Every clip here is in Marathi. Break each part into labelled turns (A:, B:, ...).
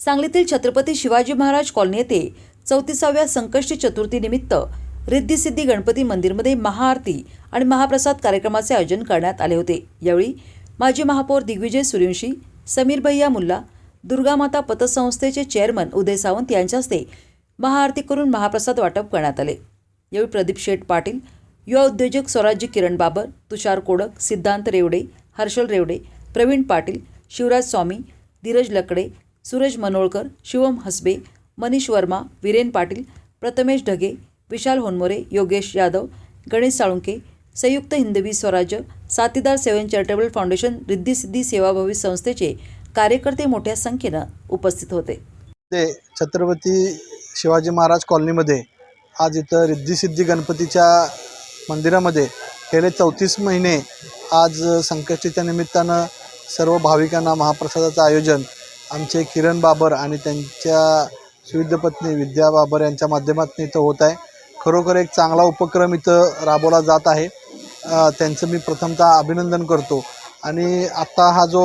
A: सांगलीतील छत्रपती शिवाजी महाराज कॉलनी येथे चौतीसाव्या संकष्टी चतुर्थीनिमित्त रिद्धिसिद्धी गणपती मंदिरमध्ये महाआरती आणि महाप्रसाद कार्यक्रमाचे आयोजन करण्यात आले होते. यावेळी माजी महापौर दिग्विजय सूर्यवंशी समीर भैया मुल्ला दुर्गामाता पतसंस्थेचे चेअरमन उदय सावंत यांच्या हस्ते महाआरती करून महाप्रसाद वाटप करण्यात आले. यावेळी प्रदीप शेठ पाटील युवा उद्योजक स्वराज्य किरण बाबर तुषार कोडक सिद्धांत रेवडे हर्षल रेवडे प्रवीण पाटील शिवराज स्वामी धीरज लकडे सूरज मनोळकर शिवम हसबे मनीष वर्मा वीरेन पाटील प्रथमेश ढगे विशाल होनमोरे योगेश यादव गणेश साळुंके संयुक्त हिंदवी स्वराज्य साथीदार सेवन चॅरिटेबल फाउंडेशन रिद्धिसिद्धी सेवाभावी संस्थेचे कार्यकर्ते मोठ्या संख्येनं उपस्थित होते.
B: ते छत्रपती शिवाजी महाराज कॉलनीमध्ये आज इथं रिद्धिसिद्धी गणपतीच्या मंदिरामध्ये गेले चौतीस महिने आज संकष्टीच्या निमित्तानं सर्व भाविकांना महाप्रसादाचं आयोजन आमचे किरण बाबर आणि त्यांच्या सुविध पत्नी विद्या बाबर यांच्या माध्यमातून इथं होत आहे. खरोखर एक चांगला उपक्रम इथं राबवला जात आहे. त्यांचं मी प्रथमतः अभिनंदन करतो. आणि आत्ता हा जो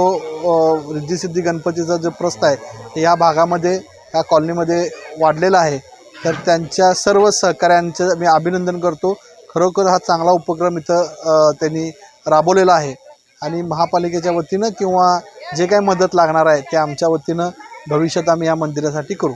B: रिद्धिसिद्धी गणपतीचा जो प्रस्त आहे ते या भागामध्ये या कॉलनीमध्ये वाढलेला आहे. तर त्यांच्या सर्व सहकाऱ्यांचं मी अभिनंदन करतो. खरोखर हा चांगला उपक्रम इथं त्यांनी राबवलेला आहे. आणि महापालिकेच्या वतीनं किंवा जे काही मदत लागणार आहे ते आमच्या वतीनं भविष्यात आम्ही या मंदिरासाठी करू.